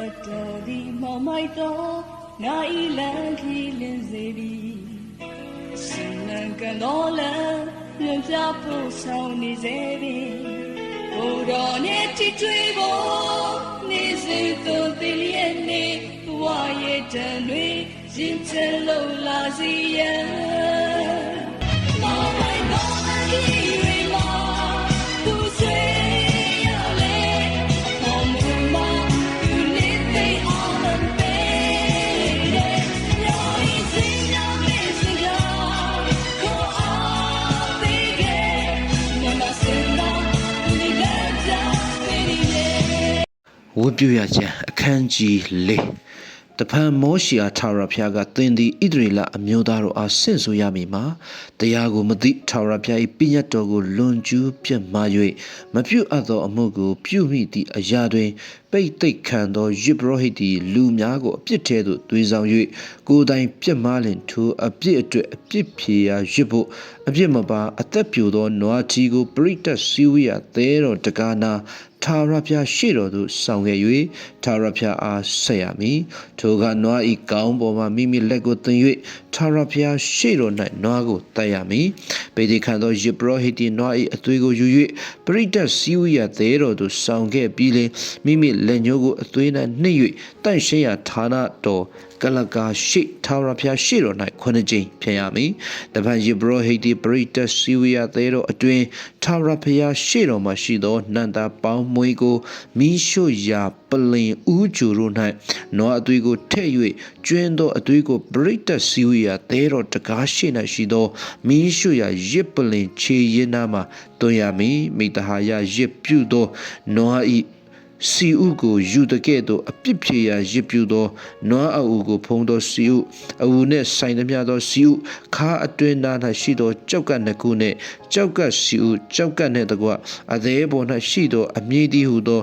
သက်တော်ဒီမောင်မိုက်တော်ငါဤလန်ခီလင်းစေသည်ရှင်လန်ကတော်လန်ညံပြဖို့ဆောင်နေစေပြီဘုရားနဲ့တီထွေးဖို့နေစေတော်တည်ရဲ့နေဘဝရဲ့တန်တွေရင်ချလုံးလာစီရဲ့မောင်မိုက်တော်အကြီး ပြုရခြင်းအခန်းကြီး၄တဖန်မောရှီအားထာဝရဘုရားကသင်သည်ဣသရေလအမျိုးသားတို့အားဆင့်ဆိုရမည်မှာတရားကိုမသိထာဝရဘုရား၏ပြည့်ညတ်တော်ကိုလွန်ကျူးပြတ်မှား၍မပြုအပ်သောအမှုကိုပြုမိသည့်အရာတွင်ပိတ်သိက်ခံသောယေဘရဟိတ်သည်လူများကိုအပြစ်ထဲသို့သွေးဆောင်၍ကိုယ်တိုင်ပြတ်မှားလင်ထိုအပြစ်အတွက်အပြစ်ဖြေရာရစ်ဖို့အပြစ်မပါအသက်ပြိုသောနွားချီကိုပရိတတ်စည်းဝေးရာသဲတော်တကားနာ ထာဝရဘုရားရှေ့တော်သို့ဆောင်ခဲ့၍ထာဝရဘုရားအားဆက်ရမည်ထိုကနွားဤကောင်းပေါ်မှမိမိလက်ကိုသွင်း၍ထာဝရဘုရားရှေ့တော်၌နွားကိုတတ်ရမည်ပေဒီခံသောယေဘရဟိတ်သည်နွားဤအသွေးကိုယူ၍ပရိတတ်စည်းဝေးရာသဲတော်သို့ဆောင်ခဲ့ပြီးလင်မိမိလက်ညှိုးကိုအသွေး၌နှိပ်၍တန့်ရှင်းရာဌာနတော်ကလကာရှိထာဝရဘုရားရှေ့တော်၌ခုနှစ်ကြိမ်ဖြစ်ရမည်။တပန်ယေဘရဟိတ်ဒီပရိတတ်စီဝီယာသေးတော်အတွင်ထာဝရဘုရားရှေ့တော်မှာရှိသောနန္တာပေါင်းမွေးကိုမိရှုရာပလင်ဦးကျူတို့၌နွားအသွေးကိုထည့်၍ကျွင်းသောအသွေးကိုပရိတတ်စီဝီယာသေးတော်တကားရှေ့၌ရှိသောမိရှုရာရစ်ပလင်ခြေရင်းနာမှာတွင်ရမည်မိတဟာယရစ်ပြုသောနွားဤ စီဥကိုယူတကဲ့သို့အပြစ်ဖြေရာရစ်ပြူသောနွားအူကိုဖုံးသောစီဥအူနှင့်ဆိုင်သမျှသောစီဥခါအတွင်းသား၌ရှိသောကြောက်ကပ်နှစ်ခုနှင့်ကြောက်ကပ်စီဥကြောက်ကပ်နှင့်တကွအသေးပေါ်၌ရှိသောအမြင့်တည်းဟုသော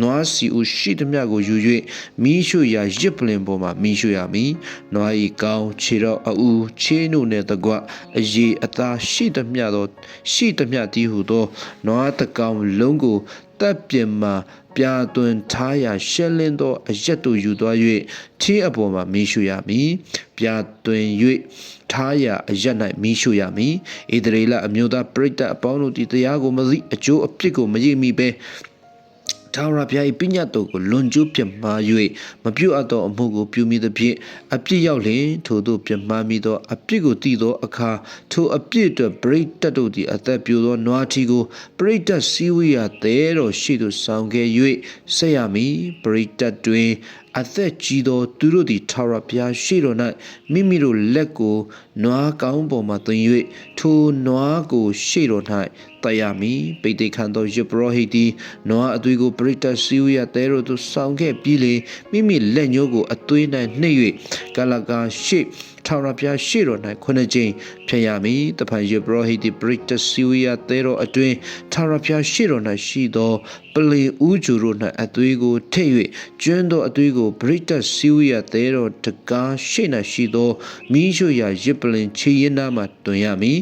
နွားစီဥရှိသမျှကိုယူ၍မိရှုရာရစ်ပလင်ပေါ်မှမိရှုရမည်နွားဤကောင်းခြေတော်အူခြေနှုတ်နှင့်တကွအရေအသားရှိသမျှသောရှိသမျှတည်းဟုသောနွားတကောင်လုံးကိုတပ်ပြင်မှာ ပြာသွင်းထားရာရှက်လင်းသောအရက်တို့ယူသွား၍ခြေအပေါ်မှာမီးရှို့ရမည်ပြာသွင်း၍ထားရာအရက်၌မီးရှို့ရမည်ဣသရေလအမျိုးသားပရိသတ်အပေါင်းတို့သည်တရားကိုမသိအကျိုးအပြစ်ကိုမရိပ်မိဘဲ ထာဝရဘုရား၏ပညတ်တော်ကိုလွန်ကျူးပြမှား၍မပြုတ်အပ်သောအမှုကိုပြုမိသဖြင့်အပြစ်ရောက်လျင်ထိုသို့ပြမှားမိသောအပြစ်ကိုတည်သောအခါထိုအပြစ်အတွက်ပရိတတ်တို့သည်အသက်ပြိုသောနွားထီကိုပရိတတ်စည်းဝေးရာသဲတော်ရှိသို့ဆောင်ခဲ့၍ဆက်ရမည်ပရိတတ်တွင်အသက်ကြီးသောသူတို့သည်ထာဝရဘုရားရှေ့တော်၌မိမိတို့လက်ကိုနွားကောင်းပေါ်မှသွင်း၍ထိုနွားကိုရှေ့တော်၌တရမည်ပိဋိခံသောယေဘရဟိတ်သည်နွားအသွေးကိုပရိတတ်စီဝရတဲတို့သို့ဆောင်ခဲ့ပြီးလေမိမိလက်ညှိုးကိုအသွေး၌နှိပ်၍ကလကာရှေ့ထာဝရဘုရားရှေ့တော်၌ခုနှစ်ကြိမ်ဖြစ်ရမည်တဖန်ယေဘရဟိတ်သည်ပရိတတ်စီဝရတဲတော်အတွင်ထာဝရဘုရားရှေ့တော်၌ရှိသောပလင်ဦးကျူတို့၌အသွေးကိုထည့်၍ကျွန်းသောအသွေးကိုပရိတတ်စီဝရတဲတော်တကားရှေ့၌ရှိသောမိရှုရာရစ်ပလင်ခြေရင်နာမှတွင်ရမည်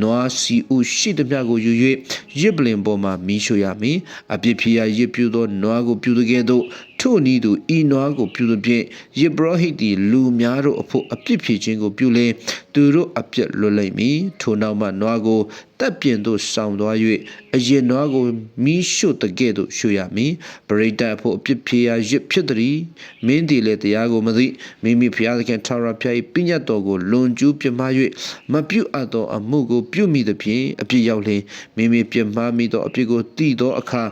နွားစီဥရှိသမျှကိုယူ၍ရစ်ပလင်ပေါ်မှမီးရှို့ရမည်အပြစ်ဖြေရာရစ်ပြူသောနွားကိုပြူတကယ်သို့ ထို့နည်းသူဤနွားကိုပြုသဖြင့်ယေဘရဟိတ်သည်လူများတို့အဖို့အပြစ်ဖြေခြင်းကိုပြုလင်သူတို့အပြစ်လွတ်လိမ့်မည်ထိုနောက်မှနွားကိုတပ်ပြင်သို့ဆောင်သွား၍အရင်နွားကိုမိရှို့တကဲ့သို့ရှို့ရမည်ပရိဒတ်အဖို့အပြစ်ဖြေရာရစ်ဖြစ်သည်မင်းသည်လည်းတရားကိုမသိမိမိဖျားသခင်ထာဝရဘုရား၏ပညတ်တော်ကိုလွန်ကျူးပြမှား၍မပြုအပ်သောအမှုကိုပြုမိသဖြင့်အပြစ်ရောက်လျင်မိမိပြမှားမိသောအပြစ်ကိုတည်သောအခါ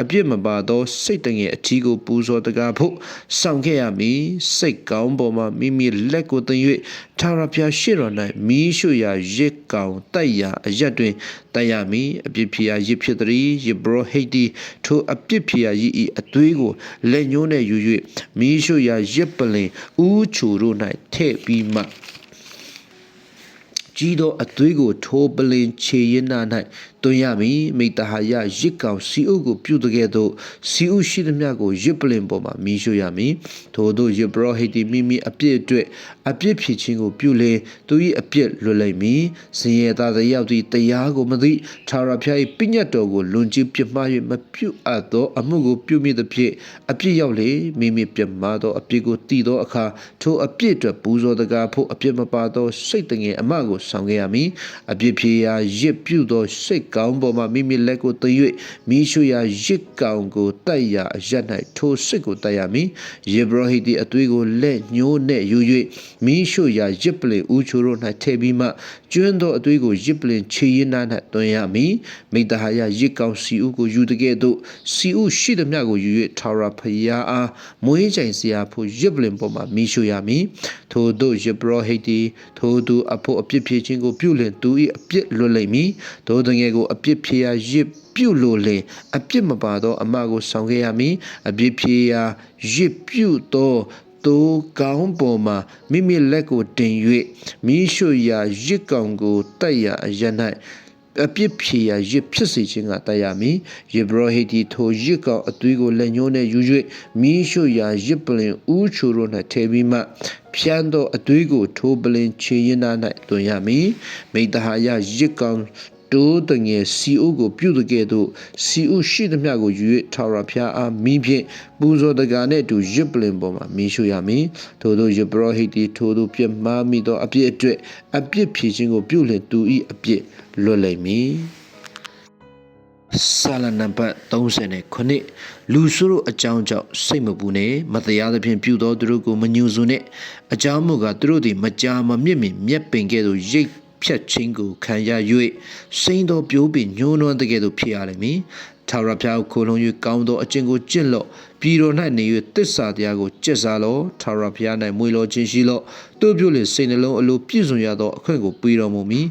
အပြစ်မပါသောစိတ်တငယ်အထီးကိုပူဇော်တကားဖို့ဆောင်ခဲ့ရမည်စိတ်ကောင်းပေါ်မှမိမိလက်ကိုတင်၍ထာဝရဘုရားရှေ့တော်၌မီးရှို့ရာရစ်ကောင်တိုက်ရာအရက်တွင်တိုက်ရမည်အပြစ်ဖြေရာရစ်ဖြစ်သည်ယေဘရဟိတ်တီထိုအပြစ်ဖြေရာရစ်ဤအသွေးကိုလက်ညှိုးနှင့်ယူ၍မီးရှို့ရာရစ်ပလင်ဥချိုတို့၌ထည့်ပြီးမှကြီးသောအသွေးကိုထိုးပလင်ခြေရင်နာ၌တွင်ရမည်မိတ္တဟာယရစ်ကောင်စီအုပ်ကိုပြုတကဲ့သို့စီအုပ်ရှိသမျှကိုရစ်ပလင်ပေါ်မှာမီးရှို့ရမည်ထို့သောရစ်ပရောဟိတ်သည်မိမိအပြစ်အတွက်အပြစ်ဖြစ်ခြင်းကိုပြုလေသူ၏အပြစ်လွတ်လိမ့်မည်စင်ရသားတစ်ယောက်သည်တရားကိုမသိထာဝရဘုရား၏ပညတ်တော်ကိုလွန်ကျူးပြစ်မှား၍မပြုအပ်သောအမှုကိုပြုမိသဖြင့်အပြစ်ရောက်လေမိမိပြစ်မှားသောအပြစ်ကိုတည်သောအခါထိုအပြစ်အတွက်ပူဇော်တကားဖို့အပြစ်မပါသောစိတ်တငယ်အမကိုဆောင်ခဲ့ရမည်အပြစ်ဖြေရာရစ်ပြုသောစိတ်ကောင်းပေါ်မှာမိမိလက်ကိုသွေ၍မိရှုရာရစ်ကောင်ကိုတိုက်ရာအရ၌ထိုစိတ်ကိုတိုက်ရမည်ယေဘရဟိတိအသွေးကိုလက်ညှိုးနဲ့ယူ၍မိရှုရာရစ်ပလင်ဦးချိုတို့၌ထည့်ပြီးမှကျွန်းသောအသွေးကိုရစ်ပလင်ခြေရင်းနာ၌တွင်ရမည်မိတ္တဟာယရစ်ကောင်စီဦးကိုယူတကဲ့သို့စီဦးရှိသမျှကိုယူ၍ထာဝရဘုရားအားမွေးကြိမ်စရာဖို့ရစ်ပလင်ပေါ်မှာမိရှုရမည်ထိုတို့ယေဘရဟိတိထိုသူအဖို့အပြစ်ဖြေခြင်းကိုပြုလင်သူ၏အပြစ်လွတ်လိမ့်မည်ထိုတငယ်ကိုအပြစ်ဖြေရာရစ်ပြုလို့လေအပြစ်မပါသောအမကိုဆောင်ခဲ့ရမည်အပြစ်ဖြေရာရစ်ပြုသောသူကောင်းပေါ်မှာမိမိလက်ကိုတင်၍မိရှုရာရစ်ကောင်ကိုတိုက်ရာအရ၌အပြစ်ဖြေရာရစ်ဖြစ်စေခြင်းကတိုက်ရမည်ယေဘရဟိတီထိုရစ်ကောင်အသွေးကိုလက်ညှိုးနဲ့ယူ၍မိရှုရာရစ်ပလင်ဥချိုတို့၌ထည့်ပြီးမှဖြန်းသောအသွေးကိုထိုပလင်ခြေရင်သား၌တွင်ရမည်မိတ္တဟာယရစ်ကောင် တိုးတငယ်စီအုပ်ကိုပြုတ်ကဲ့သို့စီအုပ်ရှိသမျှကိုယူ၍ထာဝရဘုရားအားမိဖြင့်ပူဇော်တကာနဲ့အတူရစ်ပလင်ပေါ်မှာမီးရှို့ရမည်ထို့သောယပရောဟိတ်တီထို့သောပြစ်မှားမိသောအပြစ်အတွက်အပြစ်ဖြေခြင်းကိုပြုလင်သူ၏အပြစ်လွတ်လိမ့်မည်ဆာလနံပါတ်39လူစုတို့အကြောင်းကြောင့်စိတ်မပူနဲ့မတရားသဖြင့်ပြုသောသူတို့ကိုမညှို့စုနဲ့အကြောင်းမူကားသူတို့သည်မကြာမမြင့်မီမျက်ပင်ကဲ့သို့ရိတ် ဖြတ်ခြင်းကိုခံရ၍စိမ့်သောပြိုးပင်ညှိုးနွမ်းတကယ်သို့ဖြစ်ရလိမ့်မည်ထာဝရဘုရားကိုခိုလုံ၍ကောင်းသောအကျင့်ကိုကျင့်လော့ပြည်တော်၌နေ၍တစ္ဆာတရားကိုကျက်စားလော့ထာဝရဘုရား၌မွေလောခြင်းရှိလော့တို့ပြုလေစိတ်နှလုံးအလိုပြည့်စုံရသောအခွင့်ကိုပေးတော်မူမည်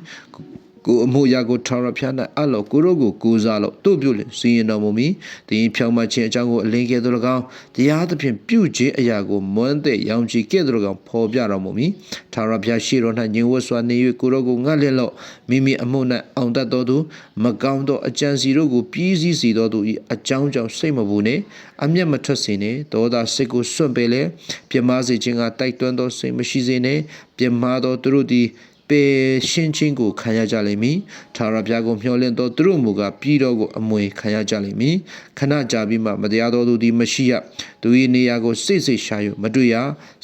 ကိုအမှုရာကိုထာဝရဘုရား၌အလောကိုရောကိုကိုးစားလို့တို့ပြုလေစီရင်တော်မူမည်တင်းဖြောင်းမခြင်းအကြောင်းကိုအလင်းကဲ့သို့၎င်းတရားသဖြင့်ပြုခြင်းအရာကိုမွမ်းတဲ့ရောင်ချီကဲ့သို့၎င်းဖော်ပြတော်မူမည်ထာဝရဘုရားရှိတော်၌ညင်ဝတ်စွာနေ၍ကိုရောကိုငတ်လင့်လို့မိမိအမှု၌အောင်တတ်တော်သူမကောင်းသောအကြံစီတို့ကိုပြီးစည်းစီတော်သူ၏အကြောင်းကြောင့်စိတ်မပူနှင့်အမျက်မထွက်စေနှင့်ဒေါသစိတ်ကိုစွန့်ပယ်လေပြမစေခြင်းကတိုက်တွန်းသောစိတ်မရှိစေနှင့်ပြမသောသူတို့သည် ပေရှင်းချင်းကိုခံရကြလိမ့်မည်ထာဝရဘုရားကိုမျှော်လင့်သောသူတို့မူကားပြည်တော်ကိုအမွေခံရကြလိမ့်မည်ခဏကြာပြီးမှမတရားသောသူသည်မရှိရသူ၏နေရာကိုစိတ်စိတ်ရှာ၍မတွေ့ရ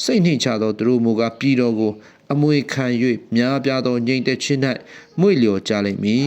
စိတ်နှိမ်ချသောသူတို့မူကားပြည်တော်ကို အမွေခံ၍များပြားသောငြိမ်သက်ခြင်း၌မွေ့လျော်ကြလိမ့်မည်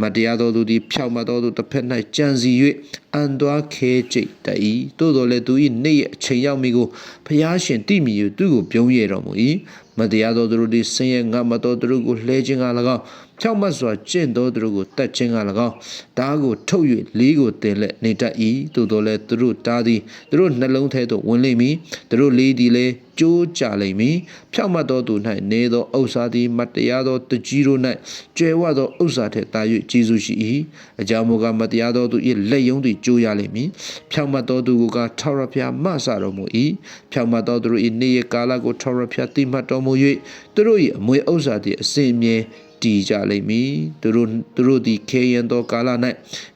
မတရားသောသူသည်ဖြောက်မသောသူတစ်ဖက်၌ကြံစီ၍အန်သွားခဲကြိတ်တ၏သို့တော်လည်းသူ၏နေ့ရဲ့အချိန်ရောက်မီကိုဖျားရှင်တိမိ၍သူ့ကိုပြုံးရတော်မူ၏မတရားသောသူတို့သည်ဆင်းရဲငတ်မသောသူတို့ကိုလှဲခြင်းက၎င်း ဖြောက်မတ်စွာကျင့်သောသူတို့ကိုတတ်ခြင်းက၎င်းဓာကိုထုတ်၍လေးကိုတင်လက်နေတတ်၏သို့တော်လည်းသူတို့တားသည်သူတို့နှလုံးထဲသို့ဝင်လိမ့်မည်သူတို့လေးသည်လည်းကြိုးကြလိမ့်မည်ဖြောက်မတ်သောသူ၌နေသောဥစ္စာသည်မတရားသောတကြီးတို့၌ကျွဲဝသောဥစ္စာထက်သာ၍ကျေးဇူးရှိ၏အကြောင်းမူကားမတရားသောသူ၏လက်ယုံသည်ကြိုးရလိမ့်မည်ဖြောက်မတ်သောသူကထာဝရဘုရားမဆတော်မူ၏ဖြောက်မတ်သောသူ၏နေ့ရက်ကာလကိုထာဝရဘုရားတိမှတ်တော်မူ၍သူတို့၏အမွေဥစ္စာသည်အစဉ်အမြဲ တည်ကြလိမ့်မည်သူတို့သူတို့သည်ခေရင်သောကာလ၌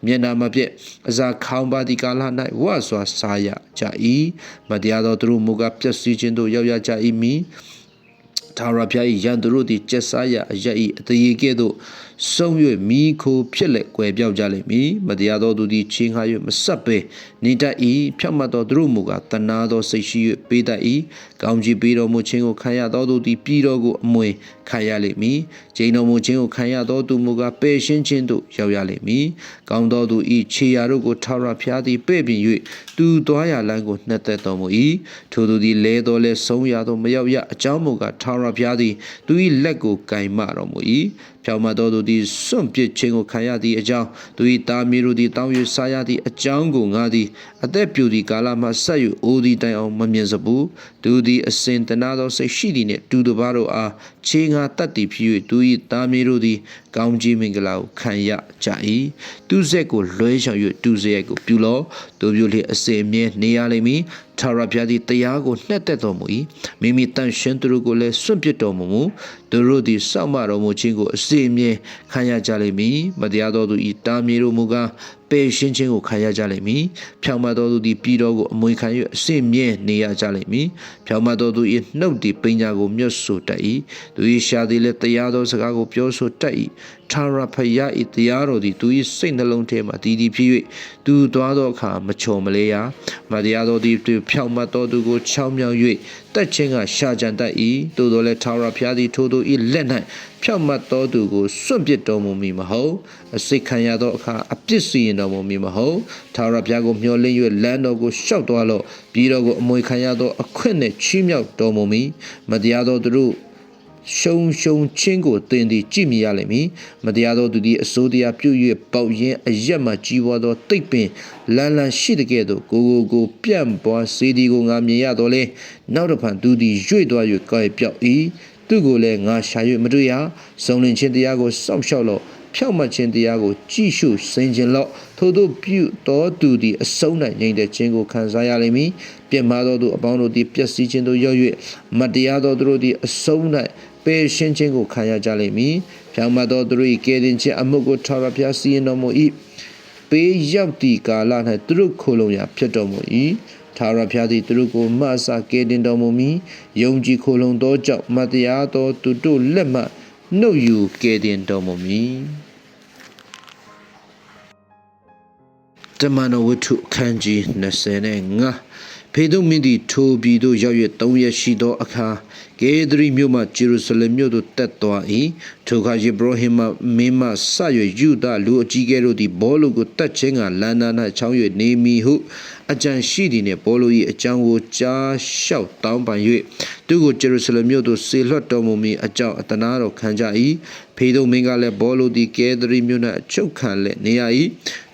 မျက်နာမပြည့်အစာခေါင်းပါသည့်ကာလ၌ဝါစွာစားရကြ၏မတရားသောသူတို့မူကားပျက်စီးခြင်းသို့ရောက်ရကြ၏မည်ထာဝရဘုရား၏ရန်သူတို့သည်ကျက်စားရအရ၏အသေးကဲ့သို့ ဆုံး၍မိခိုဖြစ်လက်ကွယ်ပြောက်ကြလိမ့်မည်မတရားသောသူသည်ချင်းခါ၍မဆက်ပဲနေတတ်၏ဖြောက်မှတ်သောသူတို့မူကားတနာသောစိတ်ရှိ၍ပေးတတ်၏ကောင်းကြီးပေးတော်မူခြင်းကိုခံရသောသူသည်ပြည်တော်ကိုအမွေခံရလိမ့်မည်ကျိန်တော်မူခြင်းကိုခံရသောသူမူကားပယ်ရှင်းခြင်းသို့ရောက်ရလိမ့်မည်ကောင်းသောသူ၏ခြေရာတို့ကိုထာဝရဘုရားသည်ပဲ့ပြင်၍သူသွားရလမ်းကိုနှက်သက်တော်မူ၏ထိုသူသည်လဲတော်လဲဆုံးရသောမရောက်ရအကြောင်းမူကားထာဝရဘုရားသည်သူ၏လက်ကိုကင်မတော်မူ၏ ဖြောင်းမတော်သူသည်စွန့်ပစ်ခြင်းကိုခံရသည့်အကြောင်းသူ၏သားမီးတို့သည်တောင်း၍စားရသည့်အကြောင်းကိုငါသည်အသက်ပြူသည့်ကာလမှဆက်၍အိုးသည်တိုင်အောင်မမြင်စဘူးသူသည်အစဉ်တနာသောစိတ်ရှိသည်နှင့်တူတပါတို့အား ခြေငါတတ်သည်ဖြစ်၍သူ၏သားမီးတို့သည် ကောင်းကြီးမင်္ဂလာကိုခံရကြ၏သူဆက်ကိုလွှဲချောင်၍သူစရိုက်ကိုပြုလောတို့ပြုလေအစဉ်အမြဲနေရလိမ့်မည်ထထာဝရဘုရားသည်တရားကိုနှက်သက်တော်မူ၏မိမိတန်ရှင်းသူတို့ကိုလည်းစွန့်ပစ်တော်မူမူသူတို့သည်စောင့်မတော်မူခြင်းကိုအစီအမြဲခံရကြလိမ့်မည်မတရားသောသူဤတာမြေတို့မူကား ပယ်ရှင်းခြင်းကိုခံရကြလိမ့်မည်ဖြောင့်မတ်သောသူသည်ပြည်တော်ကိုအမွေခံ၍အစီအမြဲနေရကြလိမ့်မည်ဖြောင့်မတ်သောသူ၏နှုတ်သည်ပညာကိုမြတ်ဆိုတတ်၏သူ၏ရှာသည်လည်းတရားသောစကားကိုပြောဆိုတတ်၏ထာဝရဘုရား၏တရားတော်သည်သူ၏စိတ်နှလုံးထဲမှတည်တည်ဖြစ်၍သူသွားသောအခါမချုံမလဲရမတရားသောသူသည်ဖြောင့်မတ်သောသူကိုချောင်းမြောင်၍တက်ခြင်းကရှာကြံတတ်၏သို့တော်လည်းထာဝရဘုရားသည်ထိုသူ၏လက်၌ဖြောင့်မတ်သောသူကိုစွန့်ပစ်တော်မူမည်မဟုတ်အစိတ်ခံရသောအခါအပြစ်စီရင်တော်မူမည်မဟုတ်ထာဝရဘုရားကိုမျှော်လင့်၍လမ်းတော်ကိုရှောက်သွားလော့ပြီးတော့ကိုအမွေခံရသောအခွင့်နှင့်ချီးမြှောက်တော်မူမည်မတရားသောသူတို့ ရှုံရှုံချင်းကိုတင်သည်ကြည့်မြင်ရလိမ့်မည်မတရားသောသူသည်အစိုးတရားပြု၍ပေါက်ရင်းအရက်မှကြီးပွားသောတိတ်ပင်လန်းလန်းရှိတဲ့ကဲ့သို့ကိုကိုကိုပြန့်ပွားစေသည်ကိုငါမြင်ရတော့လေနောက်တစ်ဖန်သူသည်ရွေ့သွား၍ကောက်ပြောက်၏သူကိုလည်းငါရှာ၍မတွေ့ရစုံလင်ခြင်းတရားကိုစောင့်ရှောက်လော့ဖြောက်မှတ်ခြင်းတရားကိုကြည့်ရှုစင်ခြင်းလော့ထို့သောပြုတော်သူသည်အဆုံး၌ငြိမ်သက်ခြင်းကိုခံစားရလိမ့်မည်ပြစ်မှားသောသူအပေါင်းတို့သည်ပျက်စီးခြင်းသို့ရောက်၍မတရားသောသူတို့သည်အဆုံး၌ ပယ်ရှင်းခြင်းကိုခံရကြလိမ့်မည်ဖြောက်မှတ်သောသူတို့၏ကယ်တင်ခြင်းအမှုကိုထာဝရဘုရားစီရင်တော်မူ၏ပေးရောက်သည့်ကာလ၌သူတို့ခိုလုံရာဖြစ်တော်မူ၏ထာဝရဘုရားသည်သူတို့ကိုမှအစကယ်တင်တော်မူမည်ယုံကြည်ခိုလုံသောကြောင့်မတရားသောသူတို့လက်မှနှုတ်ယူကယ်တင်တော်မူမည်တမန်တော်ဝတ္ထုအခန်းကြီး25 ဖေဒုမင်းသည်ထိုပြည်သို့ရောက်၍၃ရက်ရှိသောအခါဂေဒရီမြို့မှဂျေရုဆလင်မြို့သို့တက်သွား၏ထိုအခါယေဘရဟိမမင်းမှဆ၍ယူဒလူအကြီးကဲတို့သည်ဘောလုကိုတက်ခြင်းကလန္နာ၌ချောင်း၍နေမီဟုအကြံရှိသည်နှင့်ဘောလု၏အကြောင်းကိုကြားလျှောက်တောင်းပန်၍သူကိုဂျေရုဆလင်မြို့သို့ဆေလွှတ်တော်မူမည်အကြောင်းအတနာတော်ခံကြ၏ဖေဒုမင်းကလည်းဘောလုသည်ဂေဒရီမြို့၌အချုပ်ခံလက်နေရ၏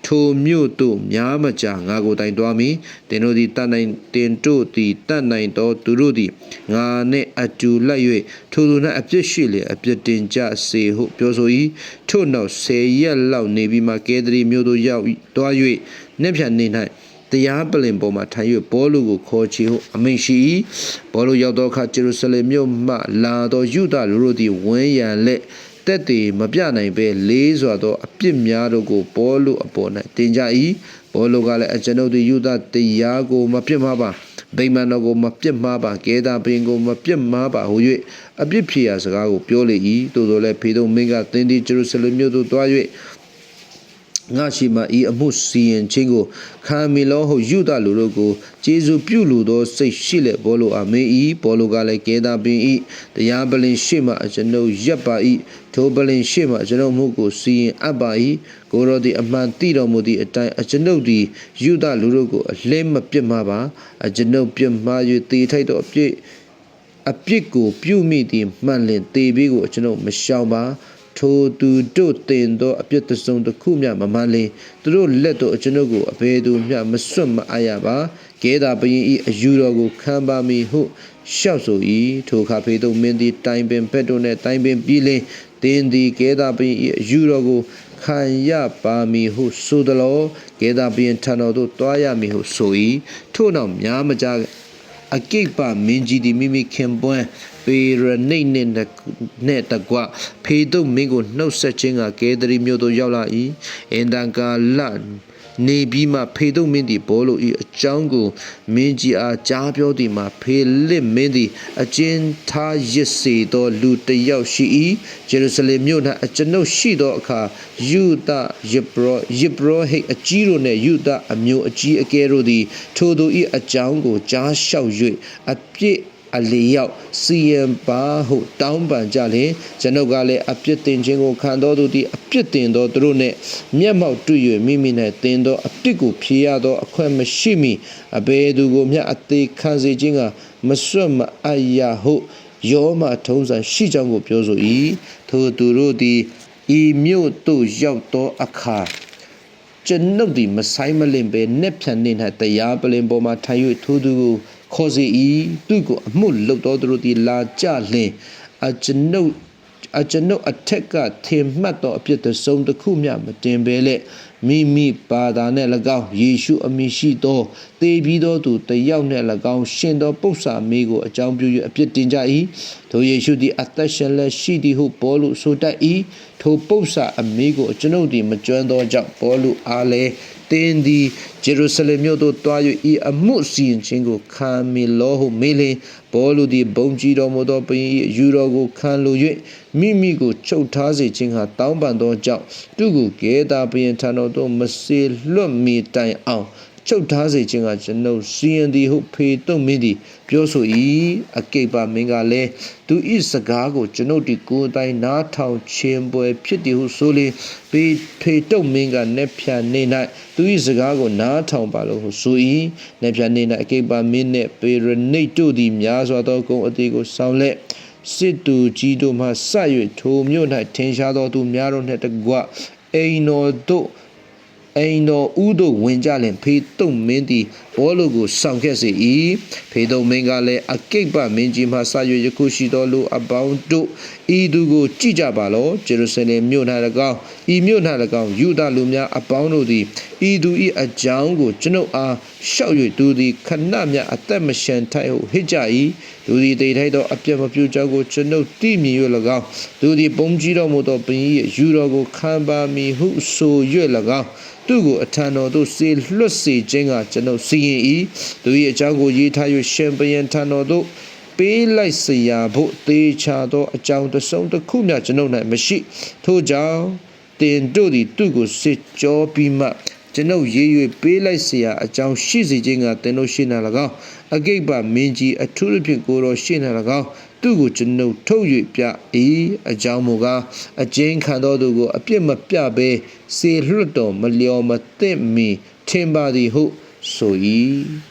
ထိုမြို့သို့များမကြာငါကိုတိုင်သွားမည်တင်တို့သည်တတ်နိုင်တင်တို့သည်တတ်နိုင်သောသူတို့သည်ငါနှင့်အတူလိုက်၍ထိုသူ၌အပြစ်ရှိလေအပြစ်တင်ကြစေဟုပြောဆို၏ထို့နောက်ဆယ်ရက်လောက်နေပြီးမှကဲဒရီမြို့သို့ရောက်သွား၍နှစ်ဖြန်နေ၌တရားပလင်ပေါ်မှာထိုင်၍ဘောလူကိုခေါ်ချီဟုအမိန့်ရှိ၏ဘောလူရောက်သောအခါဂျေရုဆလင်မြို့မှလာသောယူဒလူတို့သည်ဝန်းရံလက် တက်တည်မပြနိုင်ပဲလေးစွာသောအပြစ်များတို့ကိုဘောလုအပေါ်၌တင်ကြ၏ဘောလုကလည်းအကျွန်ုပ်သည်ယူဒတရားကိုမပြစ်မှားပါဗိမာန်တော်ကိုမပြစ်မှားပါကဲတာပင်ကိုမပြစ်မှားပါဟု၍အပြစ်ဖြေရာစကားကိုပြောလေ၏သို့သောလည်းဖေသုံးမင်းကသင်သည်ဂျေရုဆလင်မြို့သို့သွား၍ ငါရှိမှဤအမှုစီရင်ခြင်းကိုခံမီလောဟုယူဒလူတို့ကိုကျေးဇူးပြုလူသောစိတ်ရှိလက်ဘောလိုအမေဤဘောလိုကလည်းကဲတာပင်ဤတရားပလင်ရှိမှအကျွန်ုပ်ရက်ပါဤထိုပလင်ရှိမှကျွန်ုပ်မှုကိုစီရင်အပ်ပါ၏ကိုရောသည်အမှန်သိတော်မူသည့်အတိုင်းအကျွန်ုပ်သည်ယူဒလူတို့ကိုအလင်းမပြစ်မှားပါအကျွန်ုပ်ပြစ်မှား၍တေထိုက်သောအပြစ်အပြစ်ကိုပြုမိသည်မှန်လင်တေပြီးကိုကျွန်ုပ်မရှောင်ပါ ထိုသူတို့တင်သောအပြစ်တစုံတစ်ခုမျှမမှန်လင်သူတို့လက်တော်အကျွန်ုပ်ကိုအဘယ်သူမျှမစွတ်မအားရပါကဲသာပရင်ဤအယူတော်ကိုခံပါမည်ဟုရှောက်ဆို၏ထိုအခါဖေသုံးမင်းသည်တိုင်ပင်ဘက်တို့နှင့်တိုင်ပင်ပြီးလင်တင်းသည်ကဲသာပရင်ဤအယူတော်ကိုခံရပါမည်ဟုဆိုသလိုကဲသာပင်ထံတော်သို့တွားရမည်ဟုဆို၏ထို့နောက်များမကြအကိပမင်းကြီးသည်မိမိခင်ပွန်း ပေရနိတ်နှင့်နဲ့တကွဖေတုမင်းကိုနှုတ်ဆက်ခြင်းကကဲဒရီမြို့သို့ရောက်လာ၏အင်တန်ကာလနေပြီးမှဖေတုမင်းသည်ဘောလို၏အကြောင်းကိုမင်းကြီးအားကြားပြောသည်မှာဖေလစ်မင်းသည်အကျဉ်းထားရစ်စေသောလူတစ်ယောက်ရှိ၏ဂျေရုဆလင်မြို့၌အကျွန်ုပ်ရှိသောအခါယူဒယေဘရယေဘရဟိတ်အကြီးတို့နှင့်ယူဒအမျိုးအကြီးအကဲတို့သည်ထိုသူ၏အကြောင်းကိုကြားလျှောက်၍အပြစ် အလီရောက်စီယံပါဟုတောင်းပန်ကြလင်ကျွန်ုပ်ကလည်းအပြစ်တင်ခြင်းကိုခံတော်သူသည်အပြစ်တင်တော်သူတို့နှင့်မျက်မှောက်တွေ့၍မိမိ၌တင်သောအပြစ်ကိုဖြေရသောအခွင့်မရှိမီအဘယ်သူကိုမျှအသေးခံစေခြင်းကမစွတ်မအပ်ရဟုယောမထုံးစံရှိကြောင်းကိုပြောဆို၏ထိုသူတို့သည်ဤမြို့သို့ရောက်သောအခါကျွန်ုပ်သည်မဆိုင်မလင်ပဲနှက်ဖြန်နေ၌တရားပလင်ပေါ်မှထိုင်၍ထိုသူကို ခေါ်စီ၏သူကိုအမှုလုတ်တော်သူတို့သည်လာကြလင်အကျွန်ုပ်အကျွန်ုပ်အထက်ကထင်မှတ်သောအဖြစ်တစ်စုံတစ်ခုမျှမတင်ဘဲလေမိမိဘာသာနှင့်၎င်းယေရှုအမည်ရှိသောသေပြီးသောသူတစ်ယောက်နှင့်၎င်းရှင်သောပု္ပ္ပာမေကိုအကြောင်းပြု၍အပြစ်တင်ကြ၏ထိုယေရှုသည်အသက်ရှင်လက်ရှိသည်ဟုဘောလူဆိုတတ်၏ထိုပု္ပ္ပာအမေကိုကျွန်ုပ်သည်မကြွမ်းသောကြောင့်ဘောလူအားလ ည်းတင်းသည်ဂျေရုဆလင်မြို့သို့တွား၍ဤအမှုစီရင်ခြင်းကိုခံမီလောဟုမေးလျင်ဘောလူသည်ဘုံကြီးတော်မူသောဘုရင်၏ယူတော်ကိုခံလို၍မိမိကိုချုပ်ထားစေခြင်းဟာတောင်းပန်သောကြောင့်သူကိုကဲတာဘုရင်ထံတော်သို့မစေလွတ်မီတိုင်အောင် ချုပ်ထားစေခြင်းကကျွန်ုပ်စီရင်သည်ဟုဖေတုံမင်းသည်ပြောဆို၏အကိပမင်းကလည်းသူဤစကားကိုကျွန်ုပ်ဒီကိုယ်တိုင်နားထောင်ခြင်းပွဲဖြစ်သည်ဟုဆိုလေပေဖေတုံမင်းကနက်ဖြန်နေ၌သူဤစကားကိုနားထောင်ပါလို့ဟုဆို၏နက်ဖြန်နေ၌အကိပမင်းနှင့်ပေရနိတ်တို့သည်များစွာသောဂုံအသေးကိုဆောင်လက်စစ်သူကြီးတို့မှဆတ်၍ထိုမြို့၌ထင်ရှားသောသူများတို့နှင့်တကွအိမ်တော်တို့ အိမ်တော်ဥတို့ဝင်ကြလင်ဖေတုံမင်းသည်ဘောလူကိုဆောင်ခဲ့စေ၏ဖေတုံမင်းကလည်းအကိတ်ပမင်းကြီးမှဆရွယခုရှိသောလူအပေါင်းတို့ ဤသူကိုကြည့်ကြပါလောဂျေရုဆလင်မြို့၌၎င်းဤမြို့၌၎င်းယူဒလူများအပေါင်းတို့သည်ဤသူ၏အကြောင်းကိုကျွန်ုပ်အားရှောက်၍သူသည်ခဏမြအသက်မရှံထိုက်ဟုဟစ်ကြ၏သူသည်တိတ်ထိုက်သောအပြတ်မပြုကြောင်းကိုကျွန်ုပ်သိမြင်၍၎င်းသူသည်ပုံကြီးတော်မူသောဘုရင်၏ယူတော်ကိုခံပါမည်ဟုဆို၍၎င်းသူ့ကိုအထံတော်သို့စေလွတ်စေခြင်းကကျွန်ုပ်စီရင်၏သူ၏အကြောင်းကိုရေးထား၍ရှင်ဘရင်ထံတော်သို့ ပေးလိုက်เสียဖို့တေချာသောအကြောင်းတစ်စုံတစ်ခုမျှကျွန်ုပ်၌မရှိထို့ကြောင့်တင်တို့သည်သူ့ကိုစစ်ကြောပြီးမှကျွန်ုပ်ရေး၍ပေးလိုက်เสียအကြောင်းရှိစေခြင်းကတင်တို့ရှိနေ၎င်းအကိတ်ပမင်းကြီးအထူးသဖြင့်ကိုတော်ရှိနေ၎င်းသူ့ကိုကျွန်ုပ်ထုတ်၍ပြ၏အကြောင်းမူကားအကျဉ်းခံသောသူကိုအပြစ်မပြဘဲစေလွတ်တော်မလျော်မသင့်မီထင်ပါသည်ဟုဆို၏